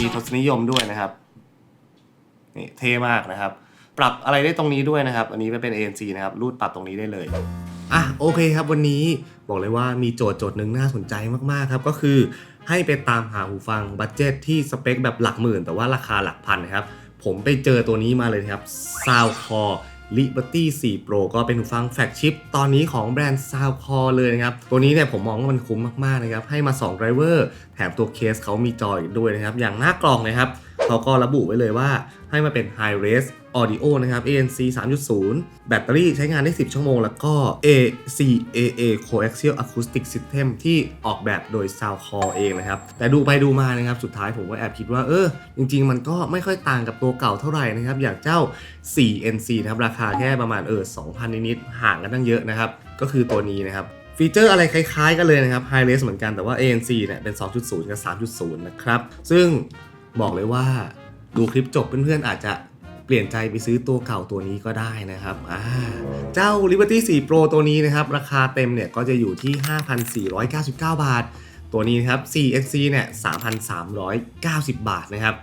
มี assume. ทศนิยมด้วยนะครับนี่เท่มากนะครับ ปรับอะไรได้ตรงนี้ด้วยนะครับ อันนี้ไปเป็น ANC นะครับรูดปรับตรงนี้ได้เลยอะโอเคครับวันนี้บอกเลยว่ามีโจทย์โจทย์หนึ่งน่าสนใจมากๆครับก็คือให้ไปตามหาหูฟังบัตเจ็ตที่สเปคแบบหลักหมื่น แต่ว่าราคาหลักพันนะครับ ผมไปเจอตัวนี้มาเลยนะครับ Soundcore Liberty 4 Pro ก็เป็นหูฟังแฟลกชิพตอนนี้ของแบรนด์ Soundcore เลยนะครับ ตัวนี้เนี่ยผมมองว่ามันคุ้มมากๆนะครับ ให้มา2ไดรเวอร์แถมตัวเคสเขามีจออีกด้วยนะครับ อย่างหน้ากล่องนะครับ เขาก็ระบุไว้เลยว่าให้มาเป็น High Res Audio นะครับ ANC 3.0 แบตเตอรี่ใช้งานได้ 10 ชั่วโมง แล้วก็ ACAA Coaxial Acoustic System ที่ออกแบบโดย Soundcore เองนะครับ แต่ดูไปดูมานะครับ สุดท้ายผมก็แอบคิดว่า เออ จริง ๆ มันก็ไม่ค่อยต่างกับตัวเก่าเท่าไหร่นะครับ อย่างเจ้า 4NC นะครับ ราคาแค่ประมาณเออ 2,000 นิดๆห่างกันตั้งเยอะนะครับ ก็คือตัวนี้นะครับฟีเจอร์อะไรคล้ายๆกันเลยนะครับ High Res เหมือนกันแต่ว่า ANC เนี่ยเป็น 2.0 กับ 3.0 นะครับ ซึ่ง บอกเลยว่าดูคลิปจบเพื่อนๆอาจจะเปลี่ยนใจไปซื้อตัวเก่าตัวนี้ก็ได้นะครับอ่าเจ้า Liberty 4 Pro ตัวนี้นะครับ ราคาเต็มเนี่ยก็จะอยู่ที่ 5,499 บาท ตัวนี้นะครับ 4NC เนี่ย 3,390 บาทนะครับ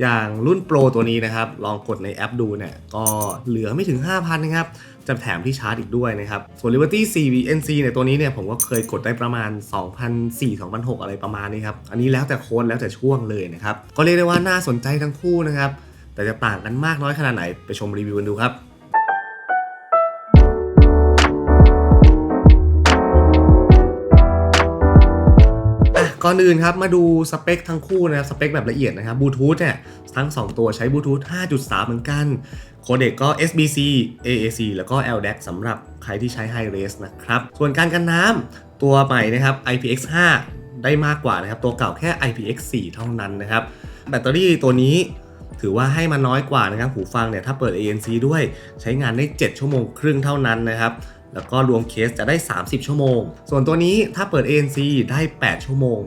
อย่างรุ่นโปรตัวนี้นะครับ ลองกดในแอปดูเนี่ยก็เหลือไม่ถึง 5,000 นะครับ จะแถมที่ชาร์จอีกด้วยนะครับ ส่วน Liberty 4 NC เนี่ยตัวนี้เนี่ยผมก็เคยกดได้ประมาณ 2,004 2,006 อะไรประมาณนี้ครับ อันนี้แล้วแต่โค้ดแล้วแต่ช่วงเลยนะครับ ก็เรียกได้ว่าน่าสนใจทั้งคู่นะครับ แต่จะต่างกันมากน้อยขนาดไหนไปชมรีวิวกันดูครับ ก่อนอื่นครับมาดูสเปคทั้งคู่นะครับสเปคแบบละเอียดนะครับบลูทูธเนี่ยทั้ง 2 ตัวใช้บลูทูธ5.3 เหมือนกันโคเด็กก็ SBC AAC แล้วก็ LDAC สำหรับใครที่ใช้ High Res นะครับ ส่วนการกันน้ำตัวใหม่นะครับ IPX5 ได้มากกว่านะครับ ตัวเก่าแค่ IPX4 เท่านั้นนะครับ แบตเตอรี่ตัวนี้ถือว่าให้มาน้อยกว่านะครับ หูฟังเนี่ยถ้าเปิด ANC ด้วยใช้งานได้ 7 ชั่วโมงครึ่งเท่านั้นนะครับ แล้วก็รวมเคสจะได้ 30 ชั่วโมง ส่วนตัวนี้ถ้าเปิด ANC ได้ 8 ชั่วโมง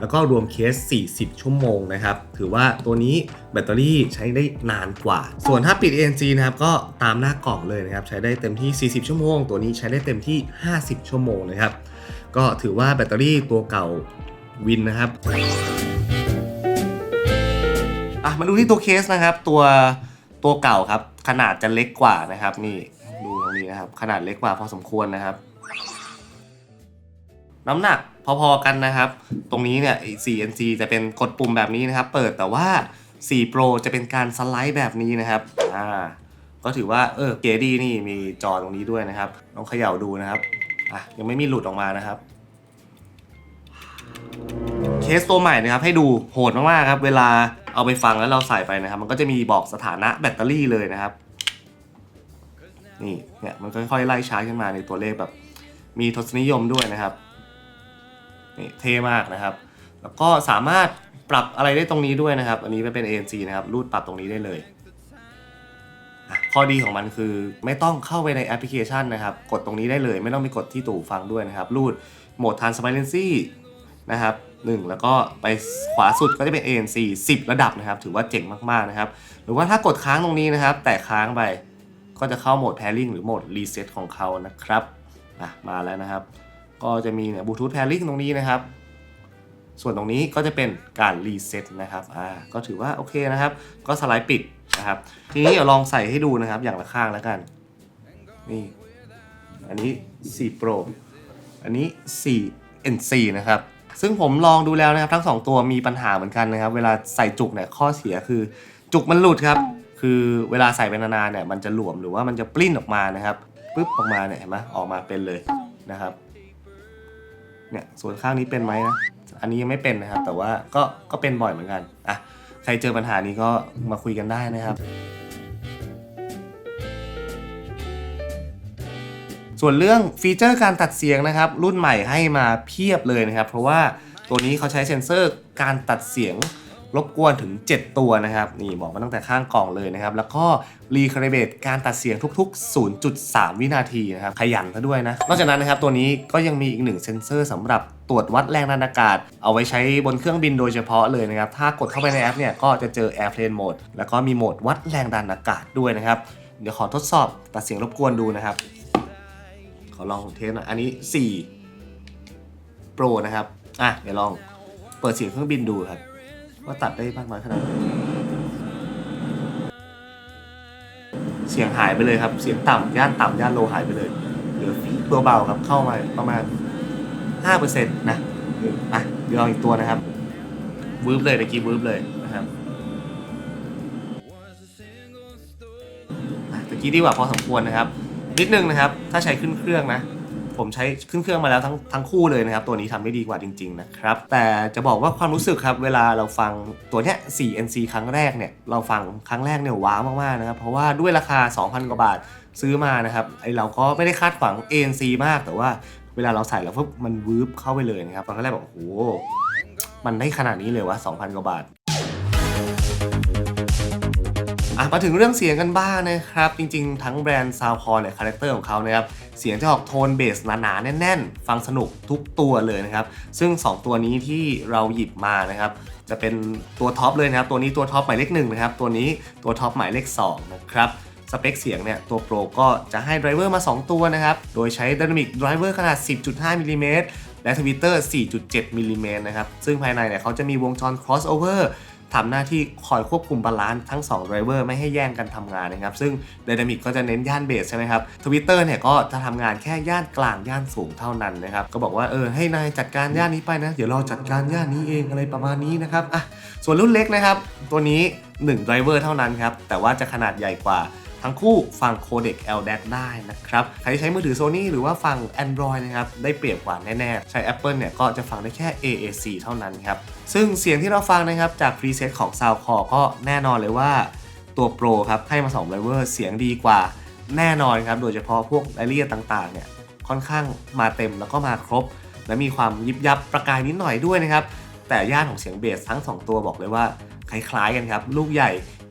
แล้วก็รวมเคส 40 ชั่วโมงนะครับ ถือว่าตัวนี้แบตเตอรี่ใช้ได้นานกว่า ส่วนถ้าปิด ANC นะครับก็ตามหน้ากล่องเลยนะครับ ใช้ได้เต็มที่ 40 ชั่วโมง ตัวนี้ใช้ได้เต็มที่ 50 ชั่วโมงนะครับ ก็ถือว่าแบตเตอรี่ตัวเก่าวินนะครับอะมาดูที่ตัวเคสนะครับ ตัวตัวเก่าครับ ขนาดจะเล็กกว่านะครับนี่ นะครับ ขนาดเล็กกว่าพอสมควรนะครับ น้ำหนักพอๆกันนะครับ ตรงนี้เนี่ย 4NC จะเป็นกดปุ่มแบบนี้นะครับ เปิดแต่ว่า 4 Pro จะเป็นการสไลด์แบบนี้นะครับอ่าก็ถือว่าเออเก๋ดีนี่มีจอตรงนี้ด้วยนะครับลองเขย่าดูนะครับอะยังไม่มีหลุดออกมานะครับเคสตัวใหม่นะครับให้ดูโหดมากๆครับ เวลาเอาไปฟังแล้วเราใส่ไปนะครับ มันก็จะมีบอกสถานะแบตเตอรี่เลยนะครับ นี่เนี่ยมันค่อยๆไล่ชาร์จขึ้นมาในตัวเลขแบบ มีทศนิยมด้วยนะครับนี่เท่มากนะครับ แล้วก็สามารถปรับอะไรได้ตรงนี้ด้วยนะครับ อันนี้ไปเป็น ANC นะครับรูดปรับตรงนี้ได้เลยข้อดีของมันคือไม่ต้องเข้าไปในแอปพลิเคชันนะครับ กดตรงนี้ได้เลย ไม่ต้องไปกดที่ตู่ฟังด้วยนะครับ รูดโหมด Transparency นะครับหนึ่งแล้วก็ไปขวาสุดก็จะเป็น ANC 10 ระดับนะครับ ถือว่าเจ๋งมากๆนะครับ หรือว่าถ้ากดค้างตรงนี้นะครับ แต่ค้างไป ก็จะเข้าโหมด pairing หรือโหมด reset ของเขานะครับอะมาแล้วนะครับ ก็จะมีเนี่ยบลูทูธ pairing ตรงนี้นะครับ ส่วนตรงนี้ก็จะเป็นการรีเซ็ตนะครับอ่าก็ถือว่าโอเคนะครับ ก็สไลด์ปิดนะครับ ทีนี้เดี๋ยวลองใส่ให้ดูนะครับอย่างละข้างแล้วกัน นี่ อันนี้ 4 Pro อันนี้ 4 NC นะครับซึ่งผมลองดูแล้วนะครับ ทั้ง 2 ตัวมีปัญหาเหมือนกันนะครับ เวลาใส่จุกเนี่ยข้อเสียคือ จุกมันหลุดครับ คือเวลาใส่ไปนานๆเนี่ยมันจะหลวมหรือว่ามันจะปลิ้นออกมานะครับปึ๊บออกมาเนี่ยเห็นไหมออกมาเป็นเลยนะครับเนี่ยส่วนข้างนี้เป็นไหมนะอันนี้ยังไม่เป็นนะครับ แต่ว่าก็ก็เป็นบ่อยเหมือนกันอะใครเจอปัญหานี้ก็มาคุยกันได้นะครับ ส่วนเรื่องฟีเจอร์การตัดเสียงนะครับ รุ่นใหม่ให้มาเพียบเลยนะครับ เพราะว่าตัวนี้เขาใช้เซ็นเซอร์การตัดเสียง รบกวนถึง 7 ตัวนะครับ นี่บอกมาตั้งแต่ข้างกล่องเลยนะครับ แล้วก็รีคาลิเบตการตัดเสียงทุก ๆ 0.3 วินาทีนะครับ ขยันซะด้วยนะ นอกจากนั้นนะครับ ตัวนี้ก็ยังมีอีกหนึ่งเซ็นเซอร์สำหรับตรวจวัดแรงดันอากาศ เอาไว้ใช้บนเครื่องบินโดยเฉพาะเลยนะครับ ถ้ากดเข้าไปในแอปเนี่ยก็จะเจอ Airplane Mode แล้วก็มีโหมดวัดแรงดันอากาศด้วยนะครับ เดี๋ยวขอทดสอบตัดเสียงรบกวนดูนะครับ ขอลองเทสหน่อยอันนี้ 4 Pro นะครับ อะเดี๋ยวลองเปิดเสียงเครื่องบินดูครับ ว่าตัดได้มากน้อยขนาดไหนเสียงหายไปเลยครับ เสียงต่ำย่านต่ำย่านโลหายไปเลยเหลือตัวเบาครับเข้ามาประมาณห้าเปอร์เซ็นะอะเดี๋ยวลองอีกตัวนะครับวืบเลยตะกี้วืบเลยนะครับตะกี้ดีกว่าพอสมควรนะครับ นิดนึงนะครับ ถ้าใช้ขึ้นเครื่องนะ ผมใช้ขึ้นเครื่องมาแล้วทั้งทั้งคู่เลยนะครับ ตัวนี้ทำได้ดีกว่าจริง ๆ นะครับ แต่จะบอกว่าความรู้สึกครับ เวลาเราฟังตัวเนี้ย 4NC ครั้งแรกเนี่ย เราฟังครั้งแรกเนี่ยว้าวมากๆนะครับ เพราะว่าด้วยราคา 2,000 กว่าบาทซื้อมานะครับ ไอเราก็ไม่ได้คาดหวัง ANC มาก แต่ว่าเวลาเราใส่แล้วปุ๊บมันวืบเข้าไปเลยนะครับตอนแรกแบบโอ้โหมันได้ขนาดนี้เลยวะ2,000 กว่าบาท อะมาถึงเรื่องเสียงกันบ้างนะครับ จริงๆ ทั้งแบรนด์ซาวคอเนี่ยคาแรคเตอร์ของเขานะครับ เสียงจะออกโทนเบสหนาๆ แน่นๆ ฟังสนุกทุกตัวเลยนะครับ ซึ่ง 2 ตัวนี้ที่เราหยิบมานะครับ จะเป็นตัวท็อปเลยนะครับ ตัวนี้ตัวท็อปหมายเลขหนึ่งนะครับ ตัวนี้ตัวท็อปหมายเลข2นะครับสเปคเสียงเนี่ย ตัวโปรก็จะให้ไดรเวอร์มา 2 ตัวนะครับ โดยใช้ Dynamic Driver ขนาด 10.5มิลลิเมตรและทวิตเตอร์4.7มิลลิเมตรนะครับ ซึ่งภายในเนี่ยเขาจะมีวงจร crossover ทำหน้าที่คอยควบคุมบาลานซ์ทั้ง2 driver ไม่ให้แย่งกันทำงานนะครับซึ่ง Dynamic ก็จะเน้นย่านเบสใช่ไหมครับทวิตเตอร์เนี่ยก็จะทำงานแค่ย่านกลางย่านสูงเท่านั้นนะครับก็บอกว่าเออให้นายจัดการย่านนี้ไปนะเดี๋ยวเราจัดการย่านนี้เองอะไรประมาณนี้นะครับอะส่วนรุ่นเล็กนะครับตัวนี้1 driver เท่านั้นครับแต่ว่าจะขนาดใหญ่กว่า ทั้งคู่ฟังโคเด็ก LDAC ได้นะครับ ใครใช้มือถือ Sony หรือว่าฟัง Android นะครับ ได้เปรียบกว่าแน่ ๆ ใช้ Apple เนี่ยก็จะฟังได้แค่ AAC เท่านั้นครับ ซึ่งเสียงที่เราฟังนะครับ จากพรีเซตของ Soundcore ก็แน่นอนเลยว่าตัว Pro ครับ ให้มา2 driver เสียงดีกว่าแน่นอนครับ โดยเฉพาะพวกรายละเอียดต่าง ๆ เนี่ย ค่อนข้างมาเต็มแล้วก็มาครบ และมีความยิบยับประกายนิดหน่อยด้วยนะครับ แต่ย่านของเสียงเบสทั้ง 2 ตัวบอกเลยว่าคล้ายๆกันครับ ลูกใหญ่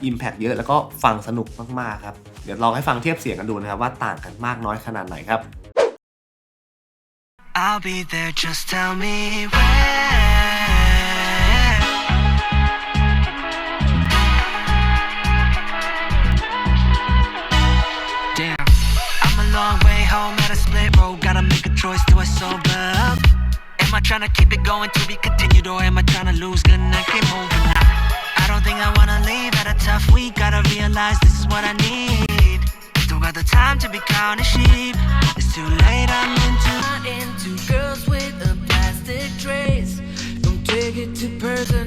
Impact เยอะแล้วก็ฟังสนุกมากๆครับ เดี๋ยวลองให้ฟังเทียบเสียงกันดูนะครับว่าต่างกันมากน้อยขนาดไหนครับ I'll be there, just tell me when. Damn, I'm a long way home at a split road. Gotta make a choice, do I sober up? Am I trying to keep it going to be continued, or am I trying to lose? Gonna keep moving now. I don't think I wanna leave at a tough week. Gotta realize this is what I need. Don't got the time to be counting sheep. It's too late, I'm into. Into girls with a plastic trace. Don't take it too personally.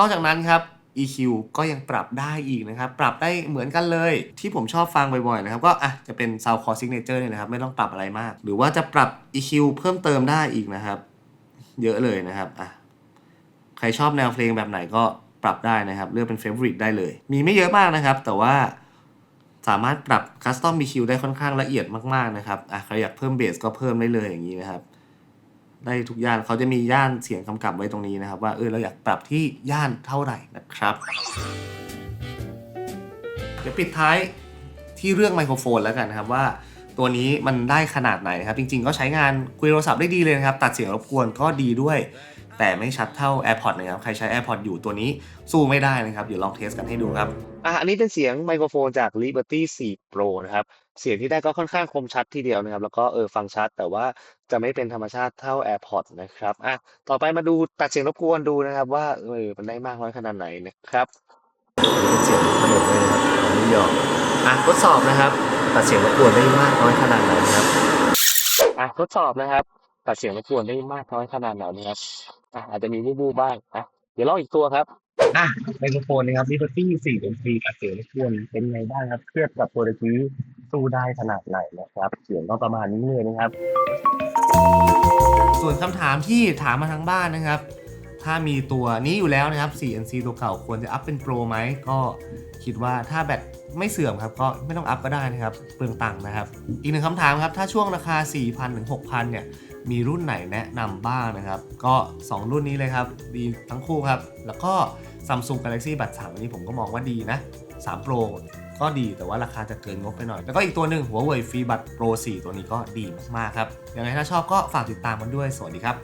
นอกจากนั้นครับ EQ ก็ยังปรับได้อีกนะครับ ปรับได้เหมือนกันเลย ที่ผมชอบฟังบ่อยๆนะครับ ก็อะจะเป็น Sound Core Signature เนี่ยนะครับ ไม่ต้องปรับอะไรมาก หรือว่าจะปรับ EQ เพิ่มเติมได้อีกนะครับ เยอะเลยนะครับอะใครชอบแนวเพลงแบบไหนก็ปรับได้นะครับ เลือกเป็น Favorite ได้เลย มีไม่เยอะมากนะครับ แต่ว่าสามารถปรับ Custom EQ ได้ค่อนข้างละเอียดมากๆนะครับอะใครอยากเพิ่มเบสก็เพิ่มได้เลยอย่างนี้นะครับ ได้ทุกย่านเขาจะมีย่านเสียงกำกับไว้ตรงนี้นะครับ ว่าเออเราอยากปรับที่ย่านเท่าไหร่นะครับ เดี๋ยวปิดท้ายที่เรื่องไมโครโฟนแล้วกันนะครับว่าตัวนี้มันได้ขนาดไหนครับ จริงๆ ก็ใช้งานคุยโทรศัพท์ได้ดีเลยนะครับ ตัดเสียงรบกวนก็ดีด้วย แต่ไม่ชัดเท่า AirPods นะครับ ใครใช้ AirPods อยู่ตัวนี้สู้ไม่ได้นะครับ เดี๋ยวลองเทสกันให้ดูครับอะอันนี้เป็นเสียงไมโครโฟนจาก Liberty 4 Pro นะครับ เสียงที่ได้ก็ค่อนข้างคมชัดทีเดียวนะครับ แล้วก็เออฟังชัด แต่ว่าจะไม่เป็นธรรมชาติเท่า AirPods นะครับอะต่อไปมาดูตัดเสียงรบกวนดูนะครับ ว่าเออมันได้มากน้อยขนาดไหนนะครับเป็นเสียงขนมเลยนะครับของนิวยอร์กอะทดสอบนะครับ ตัดเสียงรบกวนได้มากน้อยขนาดไหนนะครับอะทดสอบนะครับ ตัดเสียงรบกวนได้มากน้อยขนาดไหนนะครับอะอาจจะมีบูบๆบ้างอะเดี๋ยวลองอีกตัวครับอะไมโครโฟนนะครับ Liberty 4 MP ตัดเสียงรบกวนเป็นไงบ้างครับเทียบกับตัวตะกี้ สู้ได้ขนาดไหนนะครับ เสียงก็ประมาณนี้เลยนะครับ ส่วนคำถามที่ถามมาทางบ้านนะครับ ถ้ามีตัวนี้อยู่แล้วนะครับ 4NC ตัวเก่าควรจะอัพเป็นโปรไหมก็คิดว่าถ้าแบตไม่เสื่อมครับก็ไม่ต้องอัพก็ได้นะครับ เปลืองตังค์นะครับ อีกหนึ่งคำถามครับ ถ้าช่วงราคา 4,000ถึง6,000 เนี่ย มีรุ่นไหนแนะนำบ้างนะครับ ก็ 2 รุ่นนี้เลยครับ ดีทั้งคู่ครับ แล้วก็ Samsung Galaxy Buds 3อันนี้ผมก็มองว่าดีนะ 3 Pro ก็ดีแต่ว่าราคาจะเกินงบไปหน่อย แล้วก็อีกตัวหนึ่ง Huawei FreeBuds Pro 4ตัวนี้ก็ดีมากๆครับยังไงถ้าชอบก็ฝากติดตามมันด้วยสวัสดีครับ